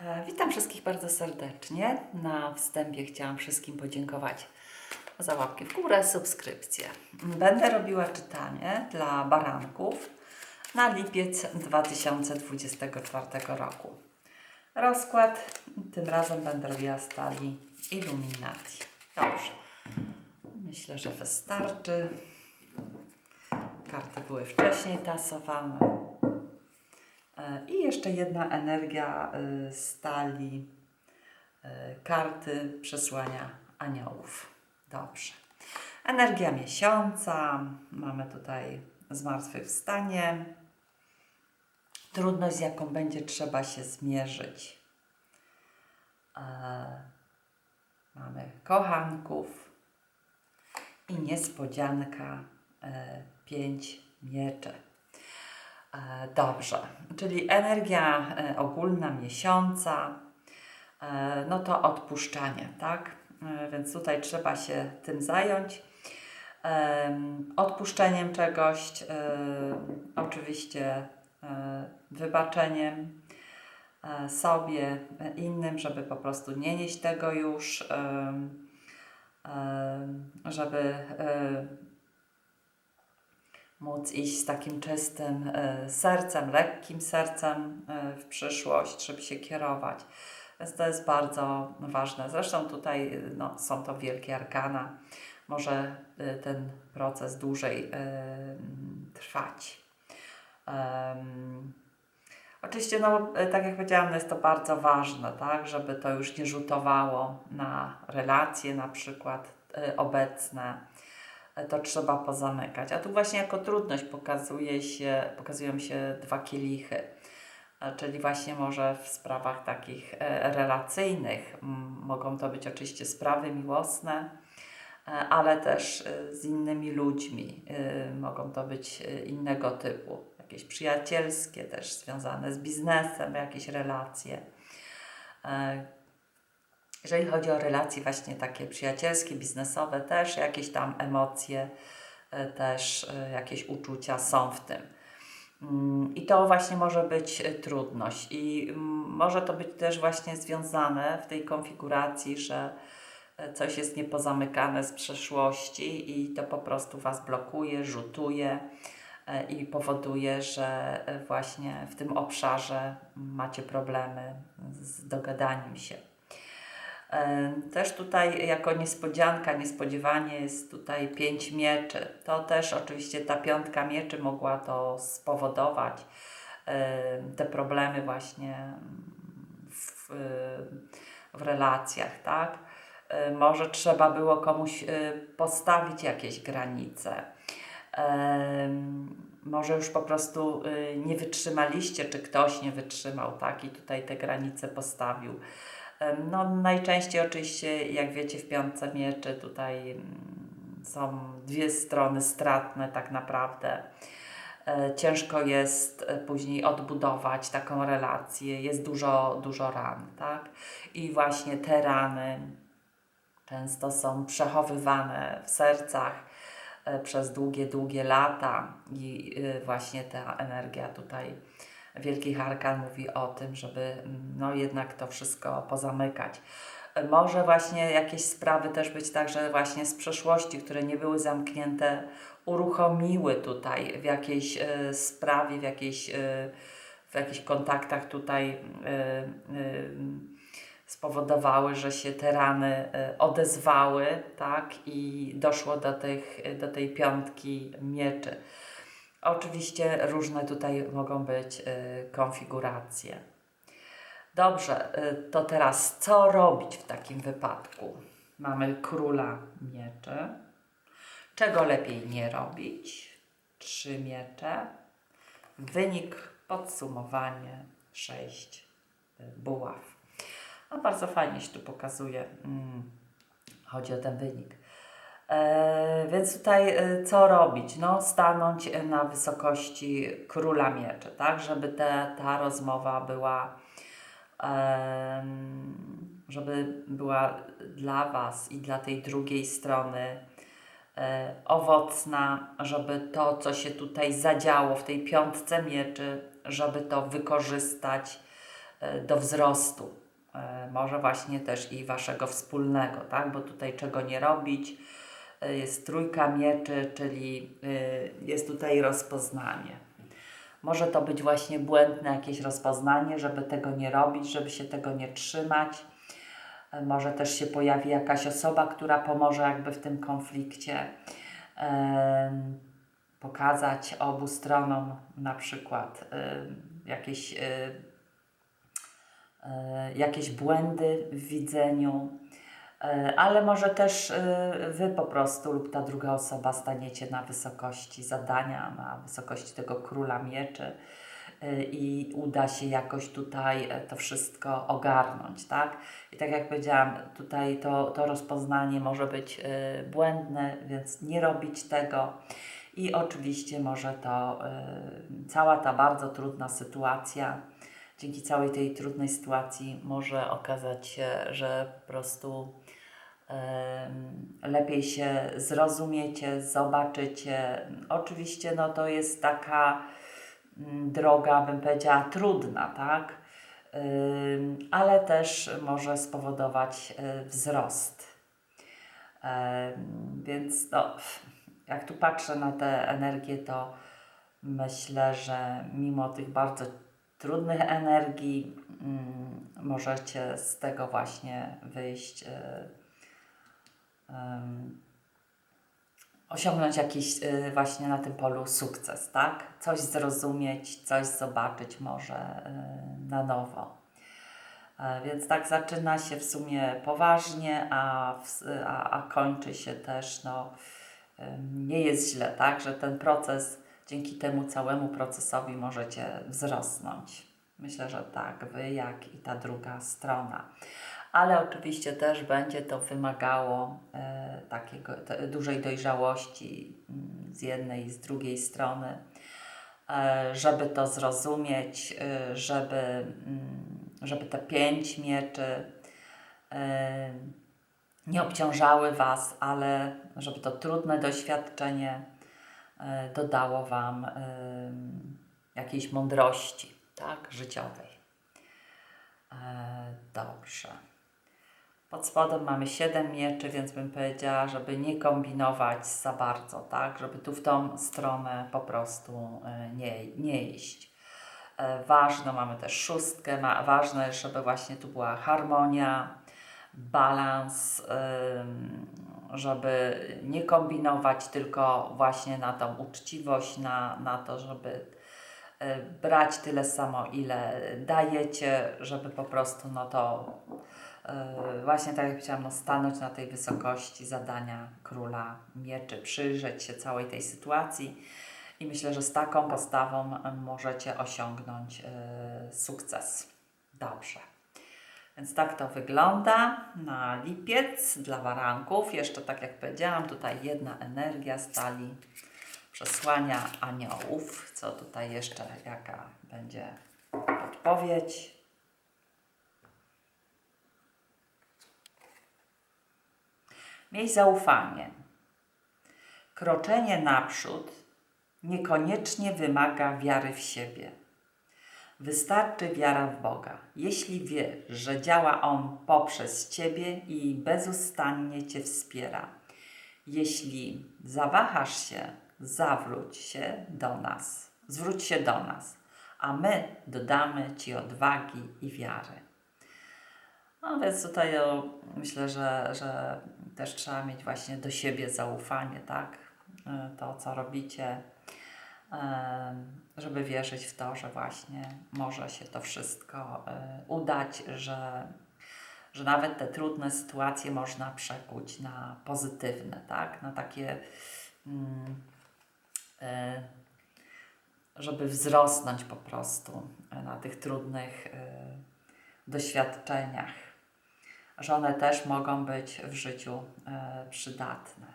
E, Witam wszystkich bardzo serdecznie. Na wstępie chciałam wszystkim podziękować za łapki w górę, subskrypcję. Będę robiła czytanie dla baranków na lipiec 2024 roku. Rozkład tym razem będę robiła z talii Illuminati. Dobrze. Myślę, że wystarczy. Karty były wcześniej tasowane. I jeszcze jedna energia y, stali y, karty przesłania aniołów. Dobrze. Energia miesiąca. Mamy tutaj zmartwychwstanie. Trudność, z jaką będzie trzeba się zmierzyć. E, Mamy kochanków i niespodzianka e, pięć mieczy. E, Dobrze, czyli energia e, ogólna miesiąca, e, no to odpuszczanie, tak? Więc tutaj trzeba się tym zająć. Em, Odpuszczeniem czegoś, oczywiście wybaczeniem sobie, innym, żeby po prostu nie nieść tego już, żeby móc iść z takim czystym e, sercem, lekkim sercem e, w przyszłość, żeby się kierować. Więc to jest bardzo ważne. Zresztą tutaj e, no, są to wielkie arkana. Może ten proces dłużej trwać. Oczywiście, no, tak jak powiedziałam, no jest to bardzo ważne, tak, żeby to już nie rzutowało na relacje na przykład obecne, to trzeba pozamykać. A tu właśnie jako trudność pokazuje się, pokazują się dwa kielichy, czyli właśnie może w sprawach takich e, relacyjnych mogą to być oczywiście sprawy miłosne, e, ale też e, z innymi ludźmi mogą to być innego typu, jakieś przyjacielskie też związane z biznesem, jakieś relacje. Jeżeli chodzi o relacje właśnie takie przyjacielskie, biznesowe, też jakieś tam emocje, e, też e, jakieś uczucia są w tym. Mm, I to właśnie może być e, trudność. I mm, może to być też właśnie związane w tej konfiguracji, że coś jest niepozamykane z przeszłości i to po prostu Was blokuje, rzutuje i powoduje, że właśnie w tym obszarze macie problemy z dogadaniem się. Też tutaj jako niespodzianka, niespodziewanie jest tutaj pięć mieczy. To też oczywiście ta piątka mieczy mogła to spowodować. Te problemy właśnie w, w relacjach, tak? Może trzeba było komuś e, postawić jakieś granice. Może już po prostu e, nie wytrzymaliście, czy ktoś nie wytrzymał, tak? I tutaj te granice postawił. No, najczęściej oczywiście, jak wiecie, w piątce mieczy tutaj mm, są dwie strony stratne tak naprawdę. E, Ciężko jest e, później odbudować taką relację, jest dużo, dużo ran, tak? I właśnie te rany często są przechowywane w sercach e, przez długie, długie lata i właśnie ta energia tutaj Wielkich Arkan mówi o tym, żeby mm, no jednak to wszystko pozamykać. Może właśnie jakieś sprawy też być tak, że właśnie z przeszłości, które nie były zamknięte, uruchomiły tutaj w jakiejś e, sprawie, w jakiejś, e, w jakichś kontaktach tutaj e, e, spowodowały, że się te rany e, odezwały, tak, i doszło do, tych, do tej piątki mieczy. Oczywiście różne tutaj mogą być y, konfiguracje. Dobrze, y, to teraz co robić w takim wypadku? Mamy króla mieczy. Czego lepiej nie robić? Trzy miecze. Wynik, podsumowanie, sześć y, buław. No bardzo fajnie się tu pokazuje. Mm, chodzi o ten wynik. Więc tutaj e, co robić? No, stanąć e, na wysokości króla mieczy, tak, żeby te, ta rozmowa była, żeby była dla Was i dla tej drugiej strony e, owocna, żeby to, co się tutaj zadziało w tej piątce mieczy, żeby to wykorzystać e, do wzrostu. E, Może właśnie też i waszego wspólnego, tak? Bo tutaj czego nie robić. Jest trójka mieczy, czyli e, jest tutaj rozpoznanie. Może to być właśnie błędne jakieś rozpoznanie, żeby tego nie robić, żeby się tego nie trzymać. Może też się pojawi jakaś osoba, która pomoże jakby w tym konflikcie. Pokazać obu stronom na przykład em, jakieś, e, jakieś błędy w widzeniu, ale może też e, Wy po prostu lub ta druga osoba staniecie na wysokości zadania, na wysokości tego króla mieczy e, i uda się jakoś tutaj e, to wszystko ogarnąć, tak? I tak jak powiedziałam, tutaj to, to rozpoznanie może być e, błędne, więc nie robić tego. I oczywiście może to e, cała ta bardzo trudna sytuacja, dzięki całej tej trudnej sytuacji może okazać się, że po prostu lepiej się zrozumiecie, zobaczycie. Oczywiście no to jest taka mm, droga, bym powiedziała, trudna, tak? Ale też może spowodować y, wzrost. Więc no, jak tu patrzę na tę energię, to myślę, że mimo tych bardzo trudnych energii mm, możecie z tego właśnie wyjść, em, osiągnąć jakiś y, właśnie na tym polu sukces, tak? Coś zrozumieć, coś zobaczyć może y, na nowo. E, Więc tak zaczyna się w sumie poważnie, a, a, a kończy się też, no, nie jest źle, tak, że ten proces, dzięki temu całemu procesowi możecie wzrosnąć. Myślę, że tak, wy jak i ta druga strona. Ale oczywiście też będzie to wymagało e, takiego te, dużej dojrzałości mm, z jednej i z drugiej strony, e, żeby to zrozumieć, e, żeby, mm, żeby te pięć mieczy e, nie obciążały Was, ale żeby to trudne doświadczenie e, dodało Wam e, jakiejś mądrości, tak, życiowej. E, Dobrze. Pod spodem mamy 7 mieczy, więc bym powiedziała, żeby nie kombinować za bardzo, tak? Żeby tu w tą stronę po prostu e, nie, nie iść. E, Ważne, mamy też szóstkę, ma, ważne, żeby właśnie tu była harmonia, balans, żeby nie kombinować tylko właśnie na tą uczciwość, na, na to, żeby y, brać tyle samo, ile dajecie, żeby po prostu no to właśnie tak jak powiedziałam, no stanąć na tej wysokości zadania króla mieczy, przyjrzeć się całej tej sytuacji i myślę, że z taką postawą możecie osiągnąć y, sukces. Dobrze. Więc tak to wygląda na lipiec dla baranków. Jeszcze tak jak powiedziałam, tutaj jedna energia stali przesłania aniołów. Co tutaj jeszcze, jaka będzie odpowiedź? Miej zaufanie. Kroczenie naprzód niekoniecznie wymaga wiary w siebie. Wystarczy wiara w Boga. Jeśli wiesz, że działa On poprzez Ciebie i bezustannie Cię wspiera. Jeśli zawahasz się, zawróć się do nas. Zwróć się do nas, a my dodamy Ci odwagi i wiary. No więc tutaj myślę, że, że też trzeba mieć właśnie do siebie zaufanie, tak? E, To, co robicie, em, żeby wierzyć w to, że właśnie może się to wszystko e, udać, że, że nawet te trudne sytuacje można przekuć na pozytywne, tak? Na takie, mm, e, żeby wzrosnąć po prostu e, na tych trudnych e, doświadczeniach, że one też mogą być w życiu e, przydatne.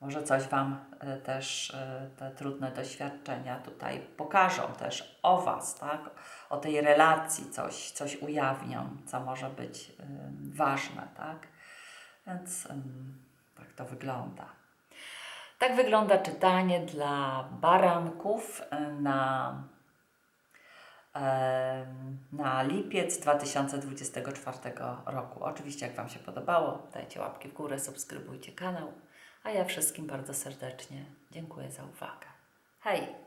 Może coś Wam e, też e, te trudne doświadczenia tutaj pokażą też o Was, tak? O tej relacji coś, coś ujawnią, co może być ważne, tak? Więc tak to wygląda. Tak wygląda czytanie dla baranków na na lipiec 2024 roku. Oczywiście, jak Wam się podobało, dajcie łapki w górę, subskrybujcie kanał, a ja wszystkim bardzo serdecznie dziękuję za uwagę. Hej!